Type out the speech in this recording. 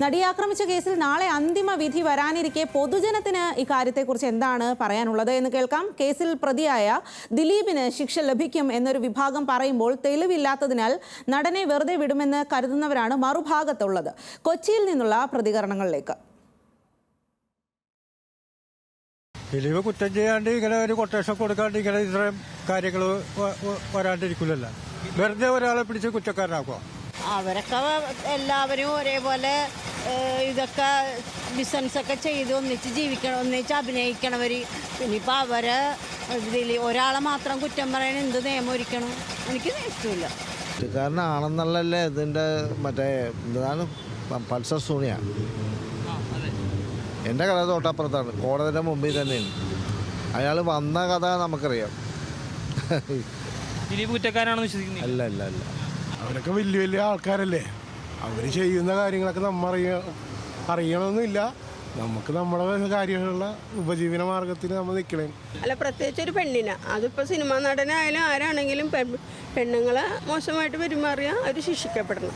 നടിയെ ആക്രമിച്ച കേസിൽ നാളെ അന്തിമ വിധി വരാനിരിക്കെ പൊതുജനത്തിന് ഇക്കാര്യത്തെക്കുറിച്ച് എന്താണ് പറയാനുള്ളത് എന്ന് കേൾക്കാം. കേസിൽ പ്രതിയായ ദിലീപിന് ശിക്ഷ ലഭിക്കും എന്നൊരു വിഭാഗം പറയുമ്പോൾ തെളിവില്ലാത്തതിനാൽ നടനെ വെറുതെ വിടുമെന്ന് കരുതുന്നവരാണ് മറുഭാഗത്തുള്ളത്. കൊച്ചിയിൽ നിന്നുള്ള പ്രതികരണങ്ങളിലേക്ക്. ദിലീപ് കുറ്റം ചെയ്യാണ്ട് ഇങ്ങനെ ഒരു കൊട്ടേഷൻ കൊടുക്കാണ്ട് ഇങ്ങനെ ഇത്രയും കാര്യങ്ങൾ വരാണ്ടിരിക്കില്ലല്ലോ വെറുതെ ഒരാളെ പിടിച്ച് കുറ്റക്കാരനാക്കുക അവരൊക്കെ എല്ലാവരും ഒരേപോലെ ഇതൊക്കെ ബിസിനസ്സൊക്കെ ചെയ്ത് ഒന്നിച്ച് ജീവിക്കണം ഒന്നിച്ച് അഭിനയിക്കണവർ പിന്നിപ്പോൾ അവരെ ഇതിൽ ഒരാളെ മാത്രം കുറ്റം പറയാൻ എന്ത് നിയമം ഒരിക്കണം? എനിക്ക് ഇഷ്ടമില്ല. കുറ്റക്കാരനാണെന്നുള്ളല്ലേ ഇതിന്റെ മറ്റേ എന്താണ് പൾസർ സൂണിയാണ് എന്റെ കഥ തൊട്ടപ്പുറത്താണ്. കോടതിന്റെ മുമ്പിൽ തന്നെയാണ്. അയാൾ വന്ന കഥ നമുക്കറിയാം. ദിലീപ് കുറ്റക്കാരാണെന്ന് വിശ്വസിക്കുന്നത് അല്ല അല്ല അല്ല. അവരൊക്കെ വലിയ വലിയ ആൾക്കാരല്ലേ? അവർ ചെയ്യുന്ന കാര്യങ്ങളൊക്കെ നമ്മൾ അറിയ അറിയണമെന്നില്ല നമുക്ക് നമ്മുടെ കാര്യങ്ങളുള്ള ഉപജീവന മാർഗത്തിൽ നമ്മൾ നിൽക്കണേ അല്ല പ്രത്യേകിച്ച് ഒരു പെണ്ണിന. അതിപ്പോൾ സിനിമാ നടനായാലും ആരാണെങ്കിലും പെണ്ണുങ്ങളെ മോശമായിട്ട് പെരുമാറിയാൽ അവർ ശിക്ഷിക്കപ്പെടണം.